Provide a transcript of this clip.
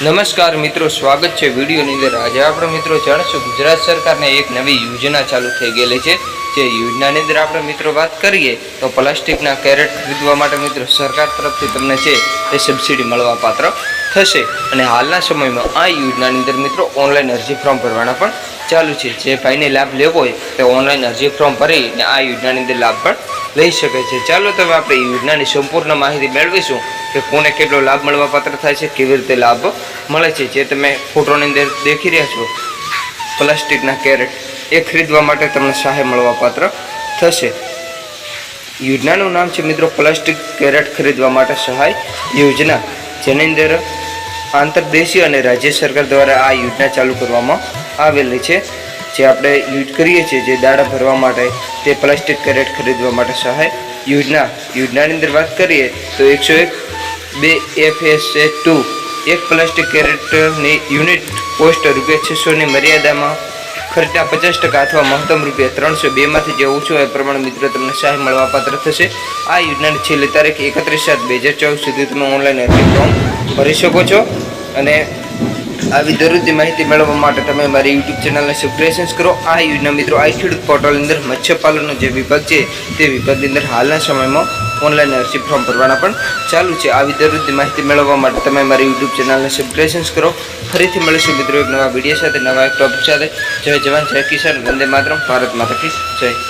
નમસ્કાર મિત્રો, સ્વાગત છે વિડીયોની અંદર. આજે આપણે મિત્રો જાણીશું ગુજરાત સરકારને એક નવી યોજના ચાલુ થઈ ગયેલી છે. જે યોજનાની અંદર આપણે મિત્રો વાત કરીએ તો પ્લાસ્ટિકના કેરેટ ખરીદવા માટે મિત્રો સરકાર તરફથી તમને છે એ સબસિડી મળવા પાત્ર થશે. અને હાલના સમયમાં આ યોજનાની અંદર મિત્રો ઓનલાઈન અરજી ફોર્મ ભરવાના પણ ચાલુ છે. જે ભાઈને લાભ લેવો હોય તે ઓનલાઈન અરજી ફોર્મ ભરીને આ યોજનાની અંદર લાભ પણ લઈ શકે છે. ચાલો તમે આપણે યોજનાની સંપૂર્ણ માહિતી મેળવીશું. કે કોને કેટલો લાભ મળવા પાત્ર થાય છે, કેવી રીતે લાભ મળે છે, જે તમે ફોટોની અંદર દેખી રહ્યા છો, પ્લાસ્ટિકના કેરેટ, એ ખરીદવા માટે તમને સહાય મળવા પાત્ર થશે. યોજનાનું નામ છે મિત્રો પ્લાસ્ટિક કેરેટ ખરીદવા માટે સહાય યોજના, જેની અંદર આંતરદેશીય અને રાજ્ય સરકાર દ્વારા આ યોજના ચાલુ કરવામાં આવેલી છે. જે આપણે યુઝ કરીએ છીએ, જે દાડા ભરવા માટે તે પ્લાસ્ટિક કેરેટ ખરીદવા માટે સહાય યોજના, યોજનાની અંદર વાત કરીએ તો એકસો એક બે એફ એસ એ ટુ એક પ્લાસ્ટિક કેરેટની યુનિટ કોસ્ટ રૂપિયા છસોની મર્યાદામાં ખર્ચના પચાસ ટકા અથવા મહત્તમ રૂપિયા ત્રણસો બેમાંથી જે ઓછું હોય પ્રમાણે મિત્રો તમને સહાય મળવા પાત્ર થશે. આ યોજનાની છેલ્લી તારીખ એકત્રીસ સાત બે હજાર ચોવીસ સુધી તમે ઓનલાઈન અરજી ફોર્મ ભરી શકો છો અને આવી દરરોજની માહિતી મેળવવા માટે તમે મારી યુટ્યુબ ચેનલને સબસ્ક્રાઇબ કરો. આ યોજના મિત્રો આ ખેડૂત પોર્ટલની અંદર મત્સ્યપાલનનો જે વિભાગ છે તે વિભાગની અંદર હાલના સમયમાં ઓનલાઈન અરજી ફોર્મ ભરવાના પણ ચાલુ છે. આવી દરરોજની માહિતી મેળવવા માટે તમે મારી યુટ્યુબ ચેનલને સબસ્ક્રાઇબ કરો. ફરીથી મળીશું મિત્રો એક નવા વીડિયો સાથે, નવા એક ટોપિક સાથે. જય જવાન, જય કિસાન. વંદે માતરમ. ભારત માતા જય.